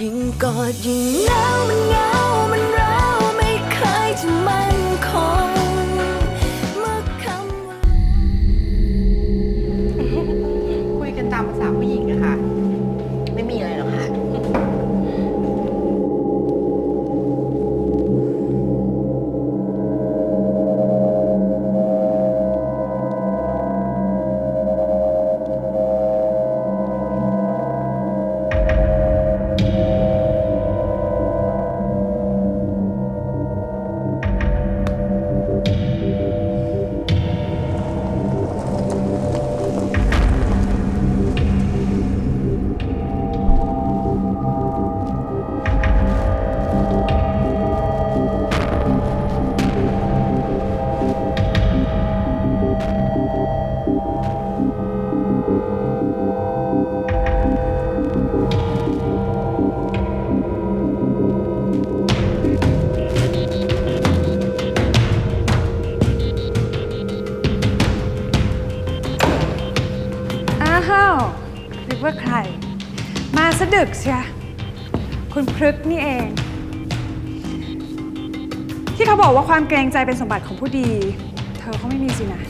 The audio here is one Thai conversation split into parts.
ยิ่งกอดยิ่งหนาวมันเหงา ดึกเชียคุณพฤกษ์นี่เอง ที่เขาบอกว่าความเกรงใจเป็นสมบัติของผู้ดี เธอเขาไม่มีสินะ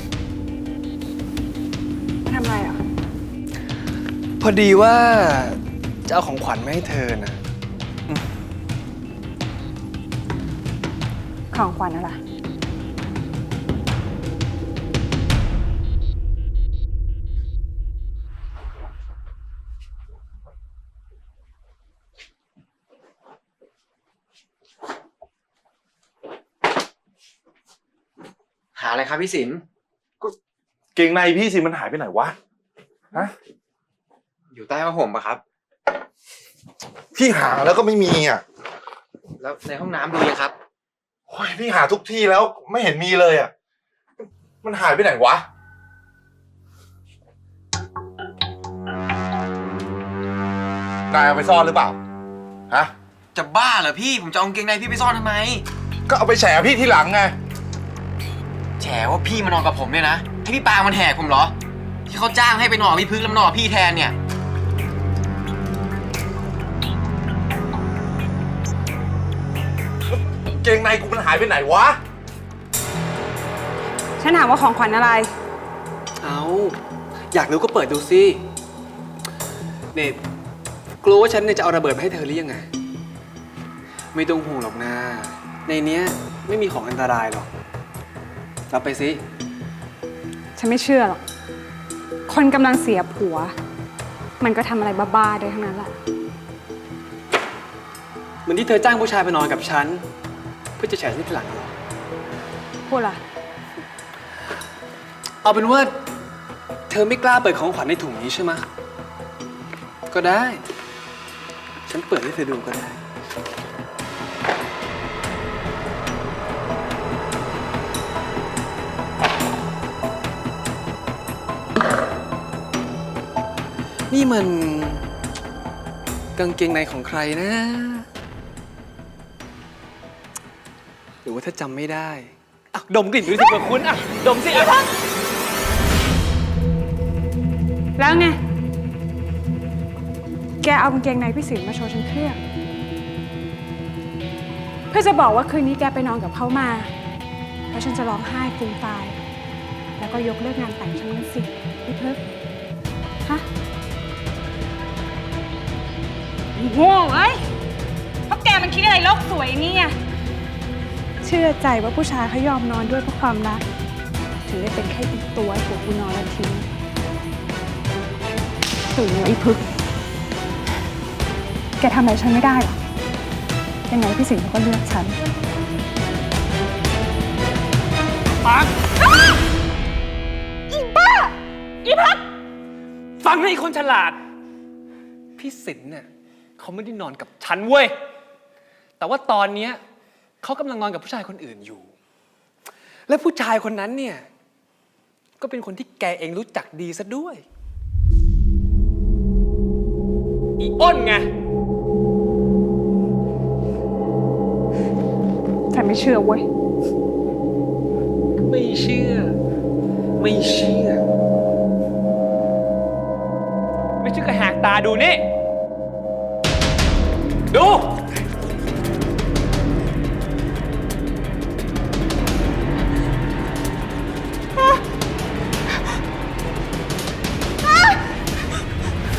มาทำอะไรอะ พอดีว่าจะเอาของขวัญมาให้เธอนะ ของขวัญอะไร อะไรครับพี่สินเกงในพี่สิมันหายไปไหนวะฮะอยู่ใต้ผ้าห่มปะครับ พี่หาแล้วก็ไม่มีอะแล้วในห้องน้ำดูยังครับโอ้ยพี่หาทุกที่แล้วไม่เห็นมีเลยอะ มันหายไปไหนวะ นายเอาไปซ่อนหรือเปล่า ฮะ จะบ้าเหรอพี่ผมจะเอากางเกงในพี่ไปซ่อนทำไม ก็เอาไปแฉพี่ที่หลังไงแฉ ว่าพี่มานอนกับผมเนี่ยนะให้พี่ปางมันแหกผมเหรอ ที่เขาจ้างให้ไปนอนกับพี่พึ่งแล้วมานอนกับพี่แทนเนี่ยเกงในกูมันหายไปไหนวะ ฉันถามว่าของขวัญอะไร เอาอยากรู้ก็เปิดดูสิเนี่ยกลัวว่าฉันเนี่ยจะเอาระเบิดมาให้เธอหรือยังไง ไม่ต้องห่วงหรอกนะ ในเนี้ยไม่มีของอันตรายหรอก รับไปสิ ฉันไม่เชื่อหรอก คนกำลังเสียผัว มันก็ทำอะไรบ้าๆได้ทั้งนั้นแหละ เหมือนที่เธอจ้างผู้ชายไปนอนกับฉัน เพื่อจะแฉฉันทีหลังเหรอพูดอะไรเอาเป็นว่า เธอไม่กล้าเปิดของขวัญในถุงนี้ใช่ไหมะก็ได้ ฉันเปิดให้เธอดูก็ได้ นี่มัน กางเกงในของใครนะ หรือว่าถ้าจำไม่ได้อะดมกลิ่นดูสิเผื่อคุณอะดมสิอะแล้วไง แกเอากางเกงในพี่สินมาโชว์ฉันเพื่อเพื่อจะบอกว่าคืนนี้แกไปนอนกับเขามา แล้วฉันจะร้องไห้ฟูมฟาย แล้วก็ยกเลิกงานแต่งฉันนั่นสิ โง่เอ้ยเพราะแกมันคิดอะไรโลกสวยอย่างนี้ไงเชื่อใจว่าผู้ชายเขายอมนอนด้วยเพราะความรัก ถึงได้เป็นแค่อีกตัวให้ผัวกูนอนแล้วทิ้งถึงไอ้พึก แกทำอะไรฉันไม่ได้หรอกยังไงพี่สิงห์เขาก็เลือกฉันฟังให้คนฉลาด พี่สินเนี่ย เขาไม่ได้นอนกับฉันเว้ย แต่ว่าตอนเนี้ยเขากำลังนอนกับผู้ชายคนอื่นอยู่ และผู้ชายคนนั้นเนี่ย ก็เป็นคนที่แกเองรู้จักดีซะด้วย อีอ้นไง ฉันไม่เชื่อเว้ย ไม่เชื่อ ไม่เชื่อ ไม่เชื่อก็หากตาดูนี่ ดู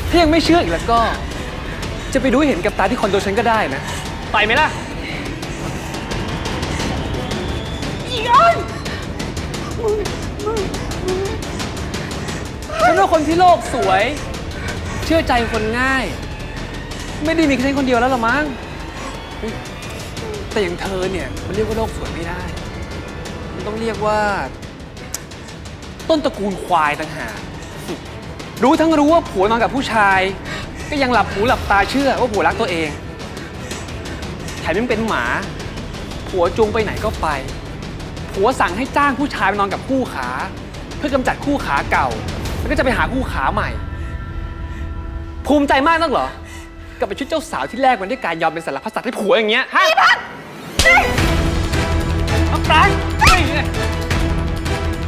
ถ้ายังไม่เชื่ออีกแล้วก็ จะไปดูให้เห็นกับตาที่คอนโดฉันก็ได้นะ ไปไหมล่ะฉันเป็นคนที่โลกสวย เชื่อใจคนง่าย ไม่ได้มีแค่ฉันคนเดียวแล้วหรอมั้งเฮ้ยแต่อย่างเธอเนี่ยมันเรียกว่าโลกสวยไม่ได้ มันต้องเรียกว่า ต้นตระกูลควายต่างหากรู้ทั้งรู้ว่าผัวนอนกับผู้ชาย ก็ยังหลับหูหลับตาเชื่อว่าผัวรักตัวเองแถมยังเป็นหมา ผัวจูงไปไหนก็ไป ผัวสั่งให้จ้างผู้ชายไปนอนกับคู่ขา เพื่อกำจัดคู่ขาเก่า แล้วก็จะไปหาคู่ขาใหม่ ภูมิใจมากนักเหรอ กับเป็นชุดเจ้าสาวที่แรกมันด้วยการยอมเป็นสารพัดสัตว์ให้ผัวอย่างเงี้ยฮะนี่พัดเอาปลายนี่ไง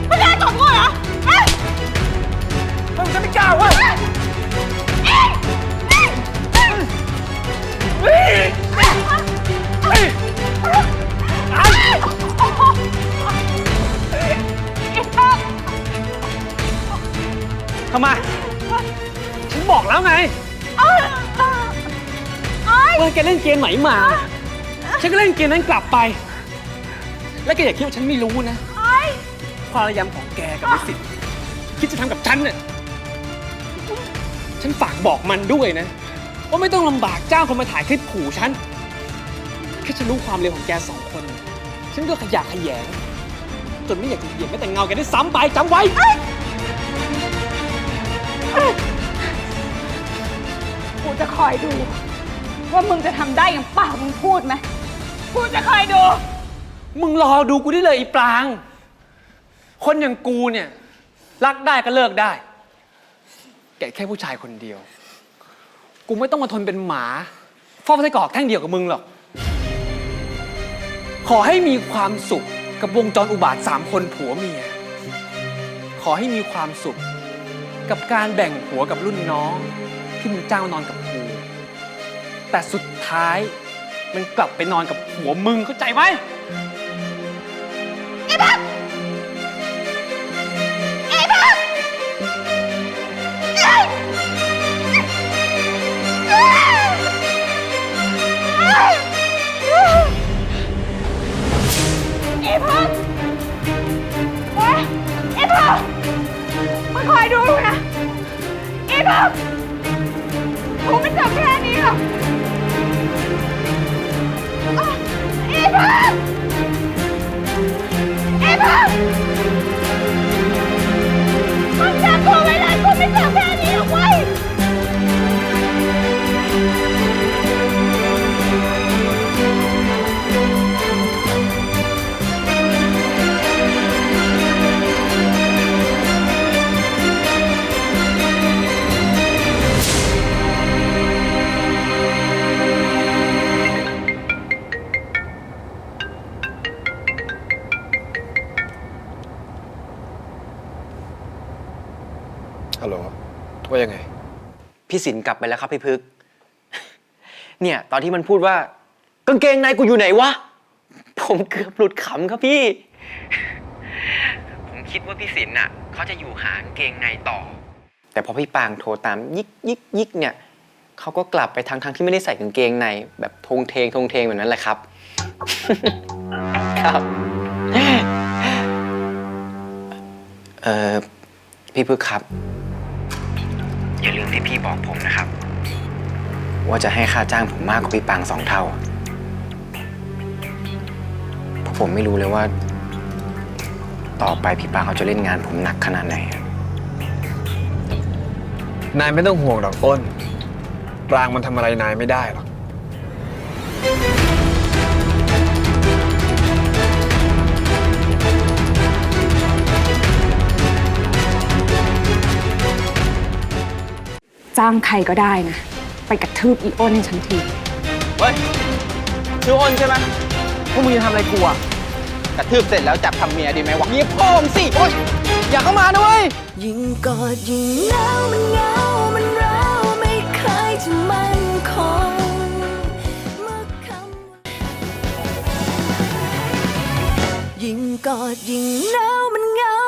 ไม่ได้ตบกูเหรอ เล่นเกมไหนมา ฉันก็เล่นเกมนั้นกลับไป และแกอย่าคิดว่าฉันไม่รู้นะ ความพยายามของแกกับไอ้สิทธิ์คิดจะทำกับฉันเนี่ยฉันฝากบอกมันด้วยนะ ว่าไม่ต้องลำบากจ้างคนมาถ่ายคลิปขู่ฉัน แค่ฉันรู้ความเร็วของแกสองคน ฉันก็ขยะแขยง จนไม่อยากจะเหยียบแม้แต่เงาแกได้วยซ้ำไปจำไว้ กูจะคอยดู ว่ามึงจะทำได้อย่างปากมึงพูดไหมกูจะคอยดู มึงรอดูกูได้เลยไอีปราง คนอย่างกูเนี่ย รักได้ก็เลิกได้ แกแค่ผู้ชายคนเดียว กูไม่ต้องมาทนเป็นหมาเฝ้าไส้กรอกแท่งเดียวกับมึงหรอก ขอให้มีความสุขกับวงจรอุบาทสามคนผัวเมีย ขอให้มีความสุข กับการแบ่งผัวกับรุ่นน้องที่มึงจ้างมานอนกับ แต่สุดท้ายมันกลับไปนอนกับผัวมึงเข้าใจไหมอีพักเฮ้อีพักมึงคอยดูนะอีพักกูไม่จบแค่นี้หรอก อีพัก พี่สินกลับไปแล้วครับพี่พึก เนี่ย ตอนที่มันพูดว่ากางเกงในกูอยู่ไหนวะ ผมเกือบหลุดขำครับพี่ ผมคิดว่าพี่สินน่ะเขาจะอยู่หางเกงในต่อ แต่พอพี่ปางโทรตามยิกยิกยิกเนี่ยเขาก็กลับไปทางทางที่ไม่ได้ใส่กางเกงใน แบบทงเทงทงเทงแบบนั้นแหละครับ ครับเออพี่พึกครับ อย่าลืมที่พี่บอกผมนะครับ ว่าจะให้ค่าจ้างผมมากกว่าพี่ปางสองเท่าเพราะผมไม่รู้เลยว่า ต่อไปพี่ปางเขาจะเล่นงานผมหนักขนาดไหนนายไม่ต้องห่วงหรอกอ้นปรางมันทำอะไรนายไม่ได้หรอก จ้างใครก็ได้นะ ไปกระทืบอีโอนให้ฉันที เฮ้ยชื่ออ้นใช่ไหมพวกมึงจะทำอะไรกูอะกระทืบเสร็จแล้วจับทำเมียดีไหมวะเมียพ่อมสิโอ๊ยอย่าเข้ามานะเว้ย ยิงกอดยิงเหงามันเหงามันร้าวไม่เคยจะมั่นคงยิ่งกอดยิ่งเหงามันเหงา